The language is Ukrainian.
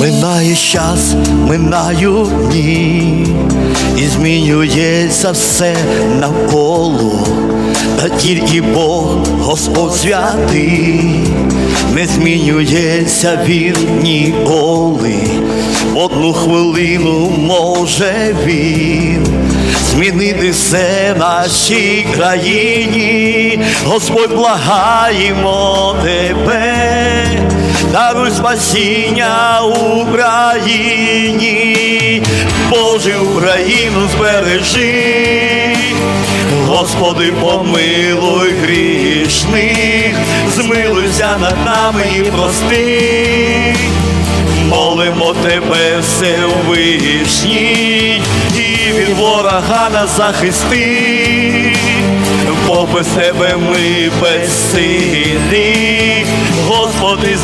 Минає час, минають дні, і змінюється все навколо, та тільки Бог, Господь святий, не змінюється він ніколи. Одну хвилину може він змінити все в нашій країні. Господь благаємо тебе спасіння Україні, Боже Україну збережи, Господи, помилуй грішних, змилуйся над нами і прости. Молимо тебе, Всевишній, і від ворога нас захисти, бо без тебе ми безсилі, Господи.